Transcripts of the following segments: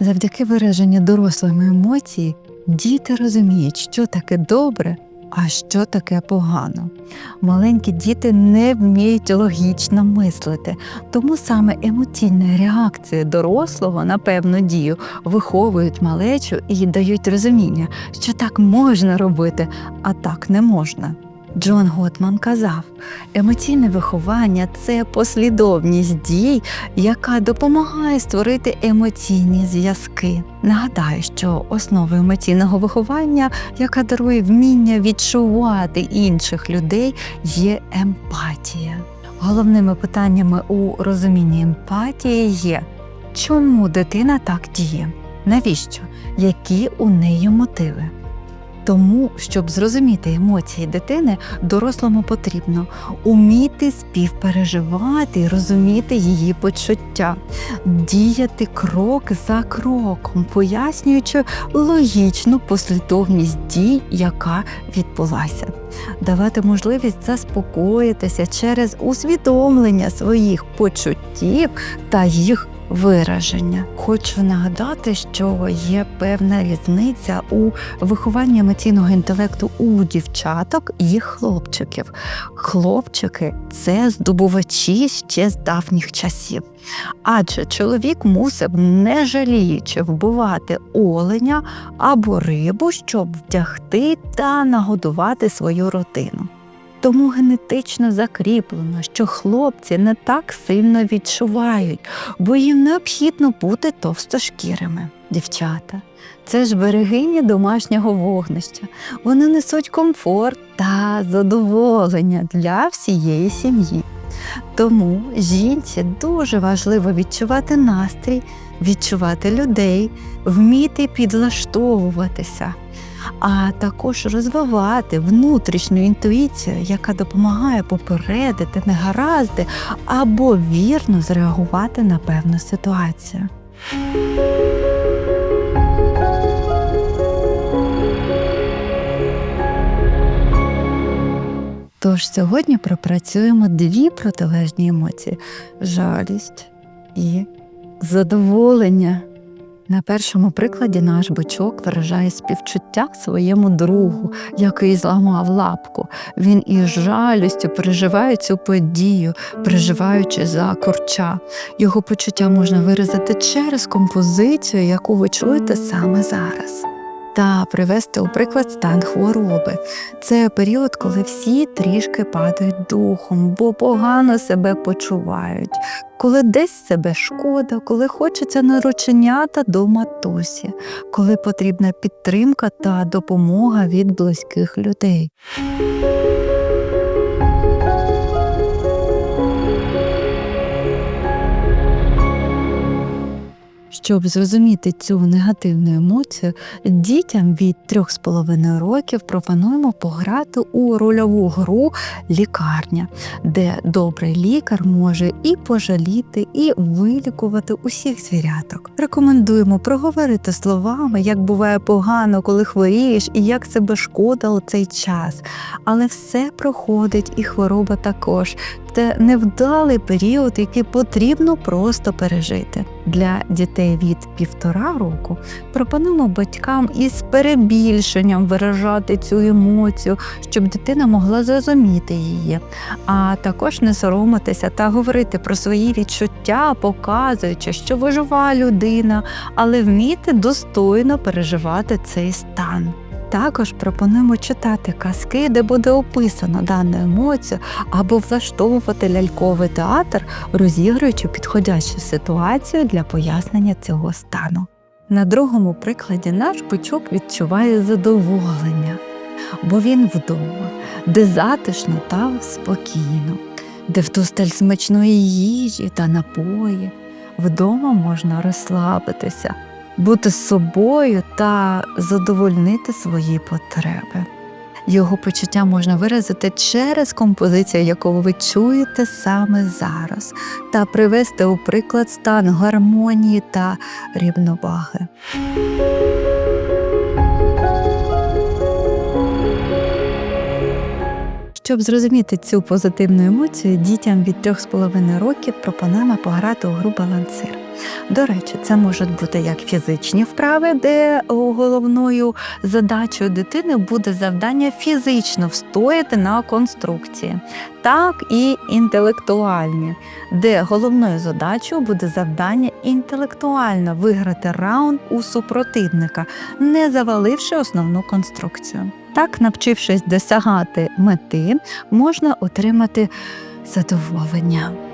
Завдяки вираженню дорослими емоцій діти розуміють, що таке добре, а що таке погано. Маленькі діти не вміють логічно мислити, тому саме емоційна реакція дорослого на певну дію виховують малечу і дають розуміння, що так можна робити, а так не можна. Джон Готман казав, емоційне виховання це послідовність дій, яка допомагає створити емоційні зв'язки. Нагадаю, що основою емоційного виховання, яка дарує вміння відчувати інших людей, є емпатія. Головними питаннями у розумінні емпатії є, чому дитина так діє, навіщо, які у неї мотиви. Тому, щоб зрозуміти емоції дитини, дорослому потрібно уміти співпереживати розуміти її почуття, діяти крок за кроком, пояснюючи логічну послідовність дій, яка відбулася, давати можливість заспокоїтися через усвідомлення своїх почуттів та їх вираження. Хочу нагадати, що є певна різниця у вихованні емоційного інтелекту у дівчаток і хлопчиків. Хлопчики це здобувачі ще з давніх часів. Адже чоловік мусив, не жаліючи, вбивати оленя або рибу, щоб вдягти та нагодувати свою родину. Тому генетично закріплено, що хлопці не так сильно відчувають, бо їм необхідно бути товстошкірими. Дівчата, це ж берегині домашнього вогнища. Вони несуть комфорт та задоволення для всієї сім'ї. Тому жінці дуже важливо відчувати настрій, відчувати людей, вміти підлаштовуватися а також розвивати внутрішню інтуїцію, яка допомагає попередити негаразди або вірно зреагувати на певну ситуацію. Тож сьогодні пропрацюємо дві протилежні емоції жалість і задоволення. На першому прикладі наш бичок виражає співчуття своєму другу, який зламав лапку. Він із жалістю переживає цю подію, переживаючи за корча. Його почуття можна виразити через композицію, яку ви чуєте саме зараз. Та привести у приклад стан хвороби. Це період, коли всі трішки падають духом, бо погано себе почувають, коли десь себе шкода, коли хочеться нарученята до матусі, коли потрібна підтримка та допомога від близьких людей. Щоб зрозуміти цю негативну емоцію, дітям від 3,5 років пропонуємо пограти у рольову гру лікарня, де добрий лікар може і пожаліти, і вилікувати усіх звіряток. Рекомендуємо проговорити словами, як буває погано, коли хворієш, і як себе шкода у цей час. Але все проходить, і хвороба також. Це невдалий період, який потрібно просто пережити. Для дітей від півтора року пропонуємо батькам із перебільшенням виражати цю емоцію, щоб дитина могла зрозуміти її, а також не соромитися та говорити про свої відчуття, показуючи, що вижива людина, але вміти достойно переживати цей стан. Також пропонуємо читати казки, де буде описано дану емоцію, або влаштовувати ляльковий театр, розігруючи підходящу ситуацію для пояснення цього стану. На другому прикладі наш бичок відчуває задоволення, бо він вдома, де затишно та спокійно, де вдосталь смачної їжі та напої. Вдома можна розслабитися бути собою та задовольнити свої потреби. Його почуття можна виразити через композицію, яку ви чуєте саме зараз, та привести у приклад стан гармонії та рівноваги. Щоб зрозуміти цю позитивну емоцію, дітям від 3,5 років пропонуємо пограти у гру балансир. До речі, це можуть бути як фізичні вправи, де головною задачою дитини буде завдання фізично встояти на конструкції, так і інтелектуальні, де головною задачею буде завдання інтелектуально виграти раунд у супротивника, не заваливши основну конструкцію. Так, навчившись досягати мети, можна отримати задоволення.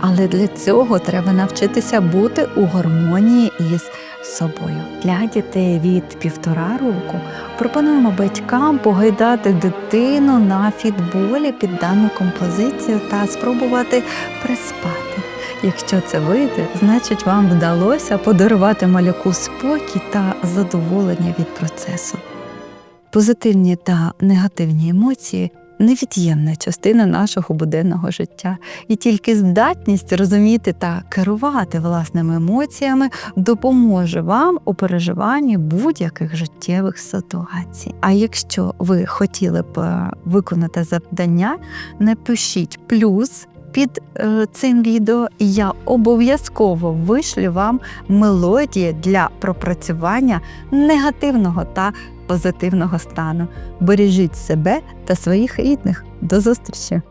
Але для цього треба навчитися бути у гармонії із собою. Для дітей від півтора року пропонуємо батькам погайдати дитину на фітболі під дану композицію та спробувати приспати. Якщо це вийде, значить вам вдалося подарувати малюку спокій та задоволення від процесу. Позитивні та негативні емоції невід'ємна частина нашого буденного життя, і тільки здатність розуміти та керувати власними емоціями допоможе вам у переживанні будь-яких життєвих ситуацій. А якщо ви хотіли б е, виконати завдання, напишіть плюс. Під е, цим відео я обов'язково вишлю вам мелодії для пропрацювання негативного та позитивного стану. Бережіть себе та своїх рідних. До зустрічі!